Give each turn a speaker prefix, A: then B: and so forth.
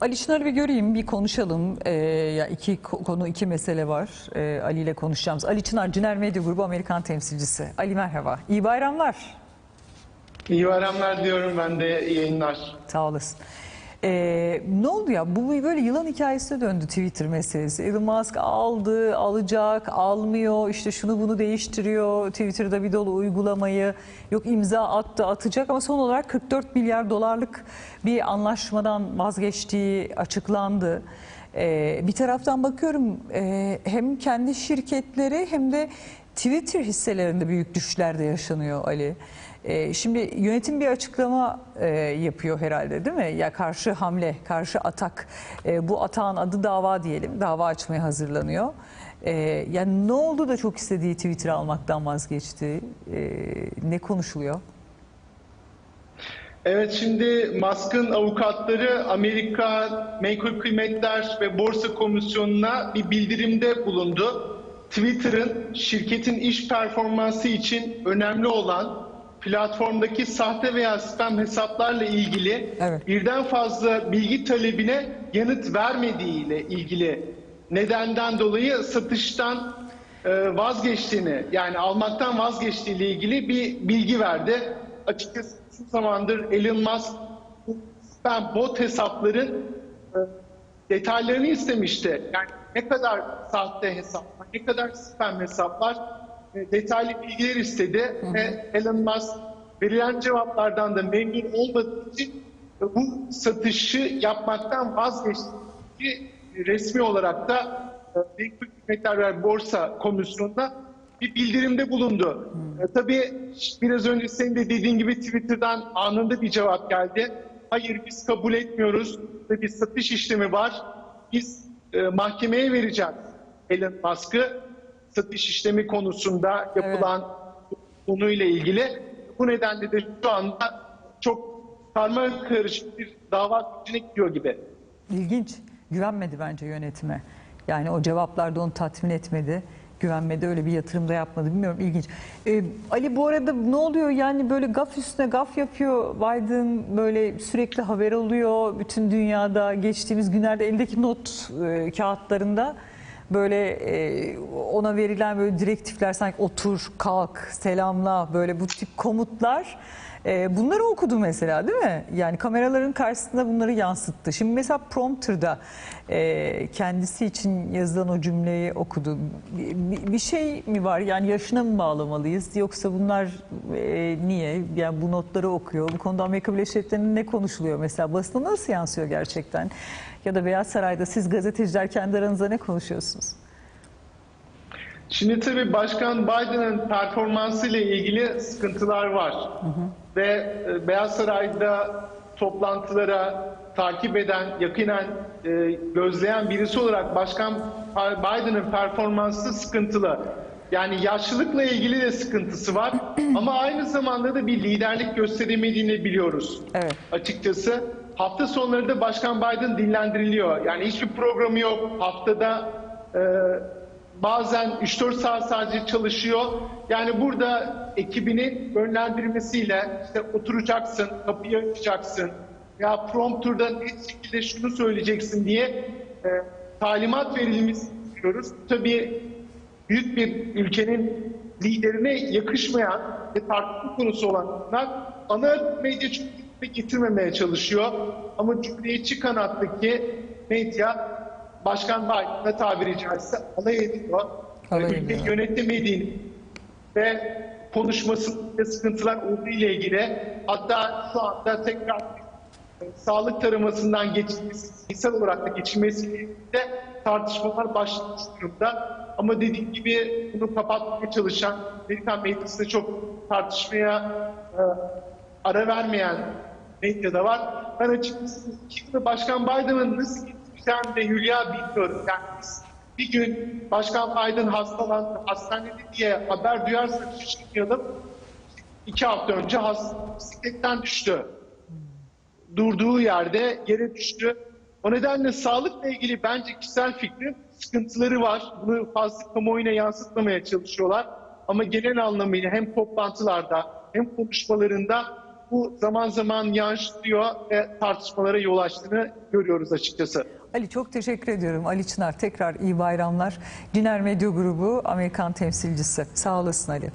A: Ali Çınar'ı bir göreyim, bir konuşalım. Ee, ya iki ko- konu, iki mesele var. Ee, Ali ile konuşacağımız. Ali Çınar, Ciner Medya Grubu Amerikan temsilcisi. Ali merhaba. İyi bayramlar.
B: İyi bayramlar diyorum ben de iyi yayınlar.
A: Sağ olasın. Ee, ne oldu ya? Bu böyle yılan hikayesine döndü Twitter meselesi. Elon Musk aldı, alacak, almıyor, işte şunu bunu değiştiriyor. Twitter'da bir dolu uygulamayı yok imza attı, atacak ama son olarak 44 milyar dolarlık bir anlaşmadan vazgeçtiği açıklandı. Ee, bir taraftan bakıyorum e, hem kendi şirketleri hem de Twitter hisselerinde büyük düşüşler de yaşanıyor Ali. Ee, şimdi yönetim bir açıklama e, yapıyor herhalde değil mi? Ya karşı hamle, karşı atak. E, bu atağın adı dava diyelim. Dava açmaya hazırlanıyor. E, yani ne oldu da çok istediği Twitter almaktan vazgeçti? E, ne konuşuluyor?
B: Evet şimdi Musk'ın avukatları Amerika Menkul Kıymetler ve Borsa Komisyonu'na bir bildirimde bulundu. Twitter'ın şirketin iş performansı için önemli olan platformdaki sahte veya spam hesaplarla ilgili
A: Evet.
B: birden fazla bilgi talebine yanıt vermediği ile ilgili nedenden dolayı satıştan e, vazgeçtiğini yani almaktan vazgeçtiği ile ilgili bir bilgi verdi. Açıkçası şu zamandır Elon Musk spam bot hesapların e, detaylarını istemişti. Yani ne kadar sahte hesaplar, ne kadar spam hesaplar e, detaylı bilgiler istedi ve Elon Musk verilen cevaplardan da memnun olmadığı için e, bu satışı yapmaktan vazgeçti. Ki Resmi olarak da e, Menkul Kıymetler ve Borsa Komisyonu'na bir bildirimde bulundu. E, tabii biraz önce senin de dediğin gibi Twitter'dan anında bir cevap geldi. Hayır biz kabul etmiyoruz ve bir satış işlemi var. Biz e, mahkemeye vereceğiz Elon Musk'ı satış işlemi konusunda yapılan konuyla ilgili. Bu nedenle de şu anda çok karma karışık bir dava sürecine gidiyor gibi.
A: İlginç. Güvenmedi bence yönetime. Yani o cevaplar da onu tatmin etmedi. Güvenmedi öyle bir yatırım da yapmadı. Bilmiyorum ilginç. Ee, Ali bu arada ne oluyor? Yani böyle gaf üstüne gaf yapıyor. Biden böyle sürekli haber oluyor bütün dünyada geçtiğimiz günlerde eldeki not e, kağıtlarında böyle e, ona verilen böyle direktifler sanki otur kalk selamla böyle bu tip komutlar e, bunları okudu mesela değil mi? Yani kameraların karşısında bunları yansıttı. Şimdi mesela prompter'da e, kendisi için yazılan o cümleyi okudu. Bir, bir şey mi var? Yani yaşına mı bağlamalıyız? Yoksa bunlar e, niye? Yani bu notları okuyor. Bu konuda Amerika Birleşik Devletleri'nde ne konuşuluyor? Mesela basına nasıl yansıyor gerçekten? Ya da Beyaz Saray'da siz gazeteciler kendi aranızda ne konuşuyorsunuz?
B: Şimdi tabii Başkan Biden'ın performansı ile ilgili sıkıntılar var. Ve e, Beyaz Saray'da toplantılara takip eden, yakinen e, gözleyen birisi olarak Başkan Biden'ın performansı sıkıntılı. Yani yaşlılıkla ilgili de sıkıntısı var ama aynı zamanda da bir liderlik gösteremediğini biliyoruz.
A: Evet.
B: Açıkçası hafta sonları da Başkan Biden dinlendiriliyor. Yani hiçbir programı yok. Haftada e, bazen 3-4 saat sadece çalışıyor. Yani burada ekibinin yönlendirmesiyle işte oturacaksın, kapıyı açacaksın ya prompterda net şekilde şunu söyleyeceksin diye e, talimat verilmiş diyoruz. Tabii büyük bir ülkenin liderine yakışmayan ve tartışma konusu olanlar ana medya çok getirmemeye çalışıyor. Ama Cumhuriyetçi kanattaki medya Başkan Biden'la tabiri caizse alay ediyor.
A: Alay ediyor.
B: yönetemediğini ve konuşmasında sıkıntılar olduğu ile ilgili hatta şu anda tekrar e, sağlık taramasından geçilmesi, insan olarak da geçilmesiyle ilgili de tartışmalar başlamış durumda. Ama dediğim gibi bunu kapatmaya çalışan Amerikan medyasında çok tartışmaya e, ara vermeyen medyada var. Ben açıkçası şimdi Başkan Biden'ın nasıl gideceğini de Hülya bilmiyorum. Yani bir gün Başkan Biden hastalandı, hastanede diye haber duyarsak şaşırmayalım. İki hafta önce bisikletten düştü durduğu yerde yere düştü. O nedenle sağlıkla ilgili bence kişisel fikrim sıkıntıları var. Bunu fazla kamuoyuna yansıtmamaya çalışıyorlar. Ama genel anlamıyla hem toplantılarda hem konuşmalarında bu zaman zaman yansıtıyor ve tartışmalara yol açtığını görüyoruz açıkçası.
A: Ali çok teşekkür ediyorum. Ali Çınar tekrar iyi bayramlar. Ciner Medya Grubu Amerikan temsilcisi. Sağ olasın Ali.